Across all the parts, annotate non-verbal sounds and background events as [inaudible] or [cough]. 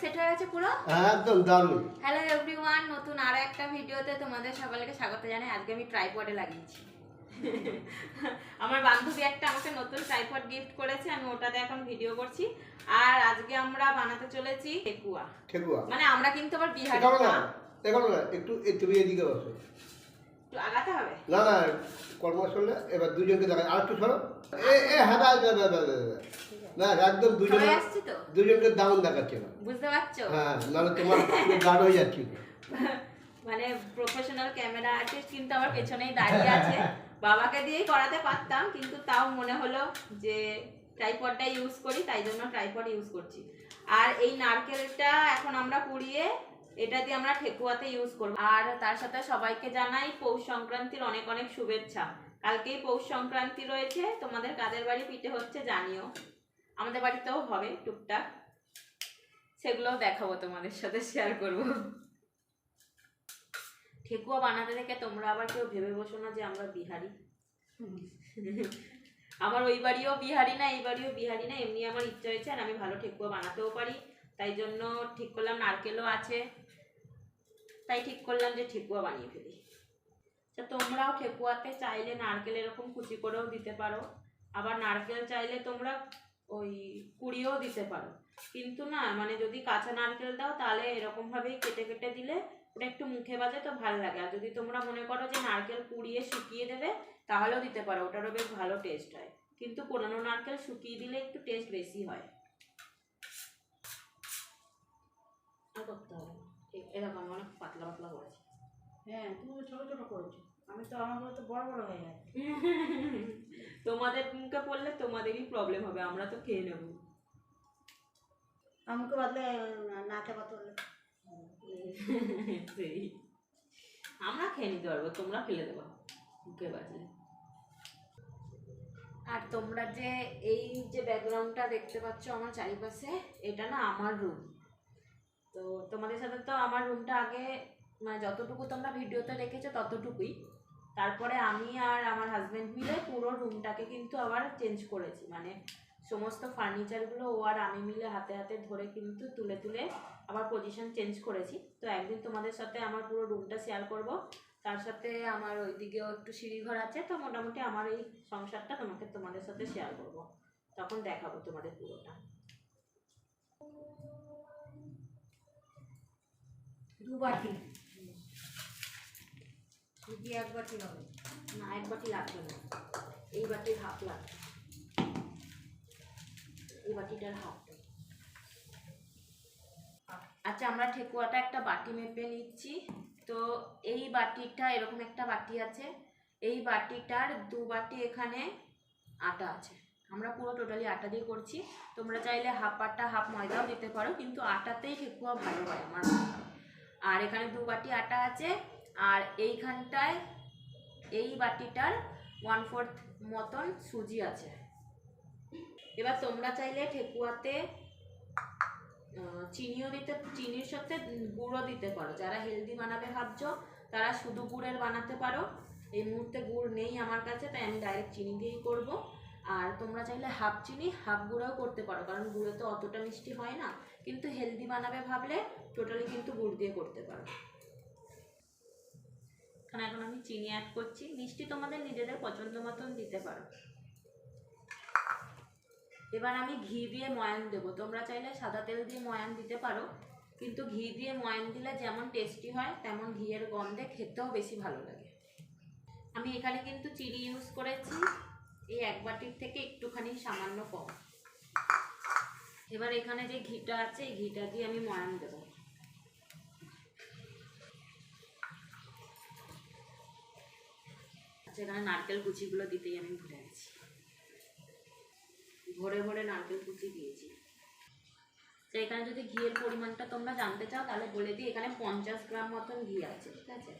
Set হয়ে গেছে পুরো? একদম দারুণ। হ্যালো এভরিওয়ান নতুন আরও একটা ভিডিওতে তোমাদের সকলকে স্বাগত জানাই। আজকে আমি ট্রাইপডে লাগিয়েছি। [laughs] আমার বান্ধবী একটা আমাকে নতুন ট্রাইপড গিফট করেছে আমি ওটাতে এখন ভিডিও করছি। আর আজকে আমরা বানাতে চলেছি ঠেকুয়া। ঠেকুয়া। মানে আমরা কিন্তু আবার বিহারি না? না। না? একটু একটু এদিকে বসো। একটু আগাতে হবে? না না কর্ম এবার দুজনকে দেখা আর একটু সরো। এ এ হ্যাঁ না একদম দুজনে দুজনকে দাউন দেখাচ্ছে না বুঝতে পারছ? হ্যাঁ নাহলে তোমার হয়ে যাচ্ছিল [laughs] মানে প্রফেশনাল ক্যামেরা আর্টিস্ট কিন্তু আমার পেছনেই দাঁড়িয়ে আছে। বাবাকে দিয়েই করাতে পারতাম কিন্তু তাও মনে হলো যে ট্রাইপডটা ইউজ করি তাই জন্য ট্রাইপড ইউজ করছি। আর এই নারকেলটা এখন আমরা পুড়িয়ে এটা দিয়ে আমরা ঠেকুয়াতে ইউজ করব। আর তার সাথে সবাইকে জানাই পৌষ সংক্রান্তির অনেক অনেক শুভেচ্ছা। কালকেই পৌষ সংক্রান্তি রয়েছে তোমাদের কাদের বাড়ি পিঠে হচ্ছে জানিও। আমাদের বাড়িতেও হবে টুকটাক। সেগুলোও দেখাবো তোমাদের সাথে শেয়ার করব। ঠেকুয়া বানাতে দেখে তোমরা আবার কেউ ভেবে বসো না যে আমরা বিহারি। আমার ওই বাড়িও বিহারি না, এই বাড়িও বিহারি না, এমনি আমার ইচ্ছা হয়েছে আর আমি ভালো ঠেকুয়া বানাতেও পারি। তাই জন্য ঠিক করলাম নারকেলও আছে। তাই ঠিক করলাম যে ঠেকুয়া বানিয়ে ফেলি। তা তোমরাও ঠেকুয়াতে চাইলে নারকেল এরকম কুচি করেও দিতে পারো। আবার নারকেল চাইলে তোমরা ওই কুড়িয়েও দিতে পারো। কিন্তু না মানে যদি কাঁচা নারকেল দাও, তাহলে এরকমভাবেই কেটে কেটে দিলে ওটা একটু মুখে বাজে তো ভালো লাগে। আর যদি তোমরা মনে করো যে নারকেল কুড়িয়ে শুকিয়ে দেবে, তাহলেও দিতে পারো, ওটারও বেশ ভালো টেস্ট হয়। কিন্তু কোরানো নারকেল শুকিয়ে দিলে একটু টেস্ট বেশি হয়। করতে হবে। এরকম অনেক পাতলা পাতলা করেছি। হ্যাঁ তুমি ছোট ছোট করেছ। আমি তো আমার তো বড় বড় হয়ে গেছে। [laughs] তোমাদের মুখে পড়লে তোমাদেরই প্রবলেম হবে আমরা তো খেয়ে নেব। আমাকে বদলে নাকে বদলে সেই। আমরা খেয়ে নিতে পারব তোমরা ফেলে দেবো মুখে বাজলে। আর তোমরা যে এই যে ব্যাকগ্রাউন্ডটা দেখতে পাচ্ছ আমার চারিপাশে এটা না আমার রুম তো তোমাদের সাথে তো আমার রুমটা আগে মানে যতটুকু তোমরা ভিডিওতে দেখেছ ততটুকুই। তারপরে আমি আর আমার হাজব্যান্ড মিলে পুরো রুমটাকে কিন্তু আবার চেঞ্জ করেছি। মানে সমস্ত ফার্নিচারগুলো ও আর আমি মিলে হাতে হাতে ধরে কিন্তু তুলে তুলে আবার পজিশন চেঞ্জ করেছি। তো একদিন তোমাদের সাথে আমার পুরো রুমটা শেয়ার করব। তার সাথে আমার ওইদিকেও একটু সিঁড়িঘর আছে, তো মোটামুটি আমার এই সংসারটা তোমাকে তোমাদের সাথে শেয়ার করব। তখন দেখাবো তোমাদের পুরোটা। দু যদি এক বাটি হবে। না, এক বাটি লাগবে না। এই বাটির হাফ লাগবে। এই বাটিটার হাফ আচ্ছা আমরা ঠেকুয়াটা একটা বাটি মেপে নিচ্ছি। তো এই বাটিটা, এরকম একটা বাটি আছে। এই বাটিটার দু বাটি এখানে আটা আছে। আমরা পুরো টোটালি আটা দিয়ে করছি। তোমরা চাইলে হাফ আটা হাফ ময়দাও দিতে পারো, কিন্তু আটাতেই ঠেকুয়া ভালো হয় আমার আর এখানে দু বাটি আটা আছে। আর এইখানটায় এই বাটিটার ওয়ান ফোর্থ মতন সুজি আছে। এবার তোমরা চাইলে ঠেকুয়াতে চিনিও দিতে, চিনির সাথে গুড়ও দিতে পারো। যারা হেলদি বানাবে ভাবছ, তারা শুধু গুড়ের বানাতে পারো। এই মুহূর্তে গুড় নেই আমার কাছে, তাই আমি ডাইরেক্ট চিনি দিয়েই করব। আর তোমরা চাইলে হাফ চিনি হাফ গুঁড়াও করতে পারো, কারণ গুঁড়ো তো অতটা মিষ্টি হয় না। কিন্তু হেলদি বানাবে ভাবলে টোটালি কিন্তু গুড় দিয়ে করতে পারো। এখানে এখন আমি চিনি অ্যাড করছি। মিষ্টি তোমাদের নিজেদের পছন্দ মতন দিতে পারো। এবার আমি ঘি দিয়ে ময়ান দেবো। তোমরা চাইলে সাদা তেল দিয়ে ময়ান দিতে পারো, কিন্তু ঘি দিয়ে ময়ান দিলে যেমন টেস্টি হয়, তেমন ঘিয়ের গন্ধে খেতেও বেশি ভালো লাগে। আমি এখানে কিন্তু চিনি ইউজ করেছি। এই এক বাটির থেকে একটুখানি সামান্য কম। এবার এখানে যে ঘিটা আছে, এই ঘিটা দিয়ে আমি ময়ান দেবো। এখানে নারকেল কুচিগুলো দিতেই আমি ভুলে গেছি। ভরে ভরে নারকেল কুচি দিয়েছি। তো এখানে যদি ঘিয়ের পরিমাণটা তোমরা জানতে চাও, তাহলে বলে দিই, এখানে পঞ্চাশ গ্রাম মতন ঘি আছে, ঠিক আছে?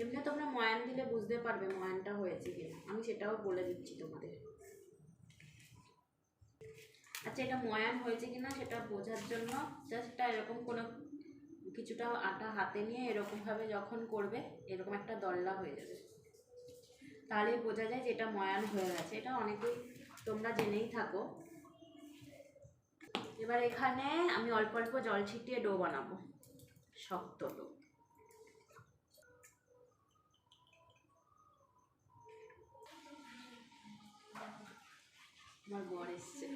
এমনি তোমরা ময়ান দিলে বুঝতে পারবে ময়ানটা হয়েছে কিনা। আমি সেটাও বলে দিচ্ছি তোমাদের। আচ্ছা এটা ময়ান হয়েছে কিনা সেটা বোঝার জন্য জাস্ট এরকম কোনো কিছুটা আটা হাতে নিয়ে এরকমভাবে যখন করবে, এরকম একটা দল্লা হয়ে যাবে। তাহলেই বোঝা যায় যে এটা ময়ান হয়ে গেছে। এটা অনেকেই তোমরা জেনেই থাকো। এবার এখানে আমি অল্প অল্প জল ছিটিয়ে ডো বানাবো। শক্ত ডো আমার বর এসছে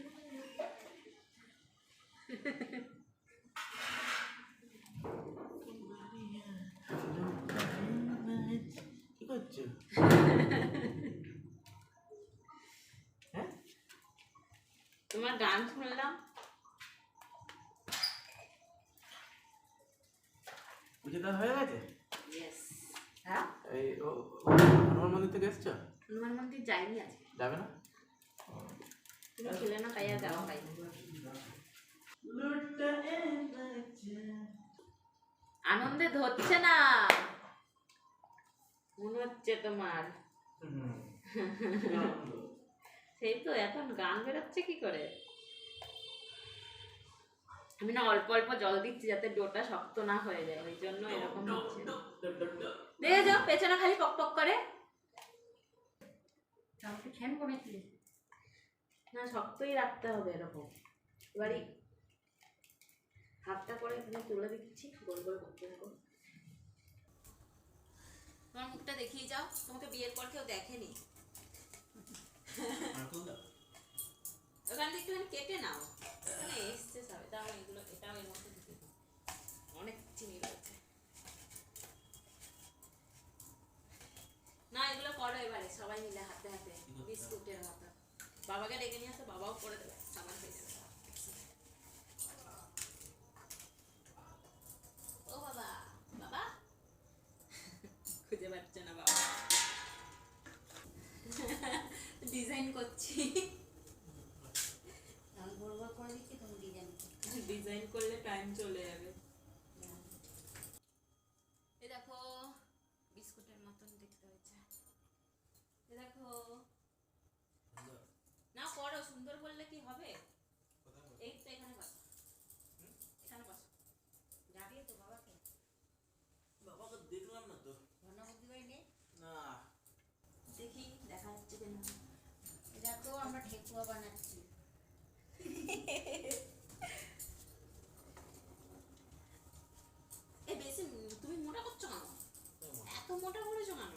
কি করছ হ্যাঁ তোমার গান শুনলাম। হয়ে গেছে? হ্যাঁ? এই ও ও, হনুমান মন্দির থেকে এসছো? হনুমান মন্দির যাইনি আজকে। যাবে না? তুমি ছিলে না তাই আর যাওয়া হয়নি আনন্দে ধরছে না। মনে হচ্ছে তোমার। সেই তো এখন গান বেরোচ্ছে কি করে? আমি না অল্প অল্প জল দিচ্ছি যাতে ডোটা শক্ত না হয়ে যায় ওই জন্য এরকম হচ্ছে। দেখে যাও পেছনে খালি পক পক করে। না শক্তই রাখতে হবে এরকম। এবারে হাতটা করে তুলে দিচ্ছি গোল গোল করতে তোমার মুখটা দেখিয়ে যাও তোমাকে বিয়ের পর কেউ দেখেনি। ওখান থেকে একটুখানি কেটে নাও। এখানে এসছে সবে তাও এগুলো এটাও এর মধ্যে দিতে অনেক চিনি রয়েছে। না এগুলো করো এবারে সবাই মিলে হাতে হাতে বিস্কুটের মতো। বাবাকে ডেকে নিয়ে আসো বাবাও করে দেবে সামান হয়ে ডিজাইন করছি। করে দিচ্ছি তুমি ডিজাইন ডিজাইন করলে টাইম চলে যাবে। এ দেখো বিস্কুটের মতন দেখতে হয়েছে। এ দেখো। না করো সুন্দর বললে কি হবে এই তো এখানে বসো এখানে বসো যাবে তো বাবাকে বাবাকে দেখলাম না তো ঘন বুদ্ধি করে নে না দেখি দেখা যাচ্ছে কিনা দেখো ঠেকুয়া বানাচ্ছি। এ বেশি তুমি মোটা করছ কেন? এত মোটা করেছ কেন?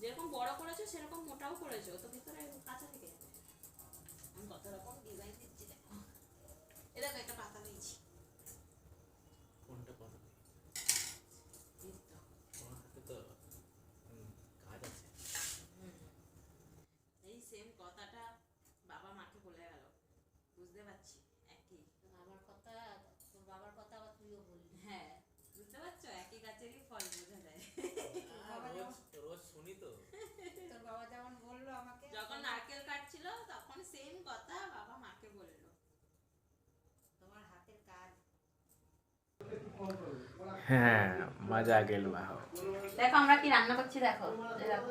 যেরকম বড় করেছ সেরকম মোটাও করেছ। তো ভিতরে কাঁচা থেকে যাবে। আমি কত রকম ডিজাইন দিচ্ছি দেখো। এ দেখো একটা পাতা নিয়েছি। কোনটা কথা এই তো। তোমার হাতে তো হুম, কাজ আছে। এই সেম কথাটা বলে গেল। বুঝতে পারছি একই। আমার কথা তোর বাবার কথা আবার তুইও বললি। হ্যাঁ বুঝতে পারছ? একই গাছেরই ফল বোঝা যায়। রোজ রোজ শুনি তো। তোর বাবা যেমন বলল আমাকে যখন নারকেল কাটছিল তখন সেম কথা বাবা মাকে বলল। তোমার হাতের কাজ। হ্যাঁ মজা গেল দেখো আমরা কি রান্না করছি দেখো। দেখো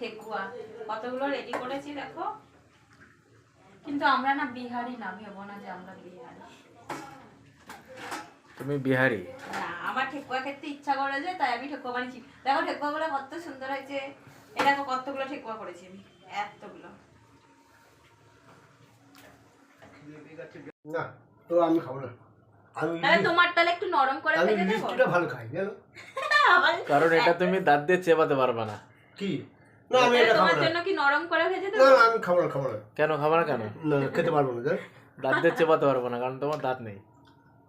ঠেকুয়া কতগুলো রেডি করেছি দেখো। কিন্তু আমরা না বিহারি না ভেবো না যে আমরা বিহারি। তুমি বিহারি? না আমার ঠেকুয়া খেতে ইচ্ছা করে যে তাই আমি ঠেকুয়া বানিয়েছি। দেখো ঠেকুয়াগুলো কত সুন্দর হয়েছে। কতগুলো ঠেকুয়া করেছি আমি এতগুলো। না তো আমি খাব না। আমি তোমার তাহলে একটু নরম করে আমি মিষ্টিটা ভালো খাই জানো? [laughs] কারণ এটা তুমি দাঁত দিয়ে চেপাতে পারবে না। কি? না আমি এটা খাব তোমার জন্য কি নরম করে ভেজে দেবো না আমি খাব না খাব না। কেন খাবার না কেন? না খেতে পারব না? দাঁত দিয়ে চেপাতে পারব না কারণ তোমার দাঁত নেই।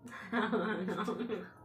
[laughs]